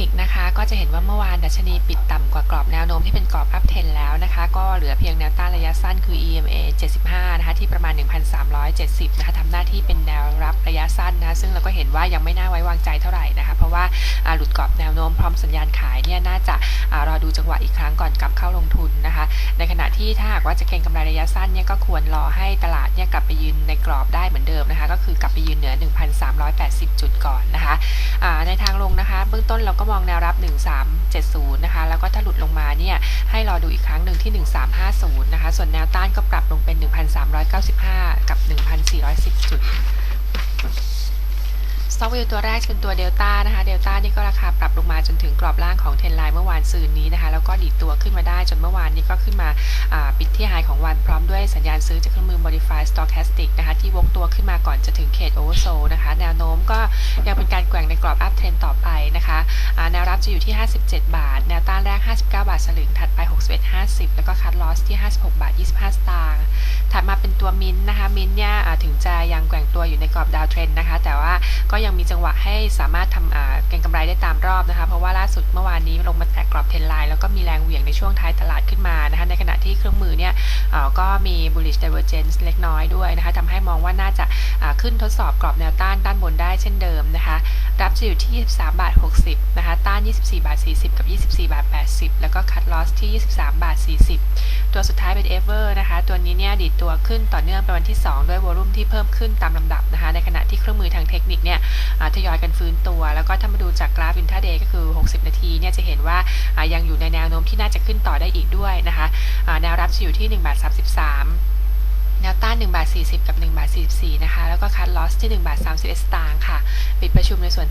นิคนะคะ ก็จะเห็นว่าเมื่อวานดัชนีปิดต่ำกว่ากรอบแนวโน้มที่เป็นกรอบอัพเทนแล้วนะคะ ก็เหลือเพียงแนวต้านระยะสั้นคือ EMA 75 นะคะ ที่ประมาณ 1,370 นะคะทำหน้าที่เป็นแนวรับระยะสั้น นะซึ่งเราก็เห็นว่ายังไม่น่าไว้วางใจเท่าไหร่นะคะเพราะว่าหลุดกรอบแนวโน้มพร้อมสัญญาณขายเนี่ยน่าจะรอดูจังหวะอีกครั้งก่อนกลับเข้าลงทุนนะคะในขณะที่ถ้าหากว่าจะเก็งกำไรระยะสั้นเนี่ยก็ควรรอให้ตลาดเนี่ยกลับไปยืนในกรอบได้เหมือนเดิมนะคะก็คือกลับไปยืนเหนือ 1,380 จุดก่อนนะคะในทางลงนะคะเบื้องต้นเราก็มองแนวรับ 1370 นะคะแล้วก็ถ้าหลุดลงมาเนี่ยให้รอดูอีกครั้งหนึ่งที่ 1350 นะคะส่วนแนวต้านก็ปรับลงเป็น 1,395 กับ 1,410 จุด สต็อกวิวตัวแรกเป็นตัวเดลต้านะคะเดลต้านี่ก็ราคาปรับลงมาจนถึงกรอบล่างของเทนไลน์เมื่อวานซืนนี้นะคะ แล้วก็ดีดตัวขึ้นมาได้จนเมื่อวานนี้ก็ขึ้นมาปิดที่ไฮของวันพร้อมด้วยสัญญาณซื้อจากเครื่องมือ Modify Stochastic นะคะที่วกตัวขึ้นมาก่อนจะถึงเขต Oversold นะคะ แนวโน้มก็ยังเป็นการแกว่งในกรอบ Up Trend ต่อไปนะคะแนวรับจะอยู่ที่ 57 บาท แนวต้านแรก 59 บาทสลึงถัดไป 61.50 แล้วก็คัดลอสที่ 56 บาท 25 สตางค์ มาเป็นตัวมินนะคะมินเนี่ยถึงจะยังแกว่งตัวอยู่ในกรอบดาวเทรนนะคะ แต่ว่าก็ยังมีจังหวะให้สามารถทำเก็งกำไรได้ตามรอบนะคะ เพราะว่าล่าสุดเมื่อวานนี้ลงมาแตะกรอบเทรนไลน์แล้วก็มีแรงเวี่ยง ในช่วงท้ายตลาดขึ้นมานะคะในขณะที่เครื่องมือเนี่ยก็มี bullish divergence เล็กน้อยด้วยนะคะทำให้มองว่าน่าจะขึ้นทดสอบกรอบแนวต้านด้านบนได้เช่นเดิมนะคะรับจะอยู่ที่ 23 บาท 60 นะคะ ต้าน 24 บาท 40 กับ 24 บาท 80 แล้วก็คัดลอสที่ 23 บาท 40 ตัวสุดท้ายเป็น Ever นะคะ ตัวนี้เนี่ยดีดตัวขึ้นต่อเนื่องเป็นวันที่ 2 ด้วยวอลุ่มที่เพิ่มขึ้นตามลำดับนะคะ ในขณะที่เครื่องมือทางเทคนิคเนี่ยทยอยกันฟื้นตัว แล้วก็ถ้ามาดูจากกราฟ intraday ก็คือ 60 นาทีเนี่ยจะเห็นว่ายังอยู่ในแนวโน้มที่น่าจะขึ้นต่อได้อีกด้วยนะคะแนวรับจะอยู่ที่1บาท33แนวต้าน1บาท40 กับ1บาท44 นะคะ แล้วก็คัดลอสที่1บาท31 สตางค์ค่ะ ปิดประชุมในส่วน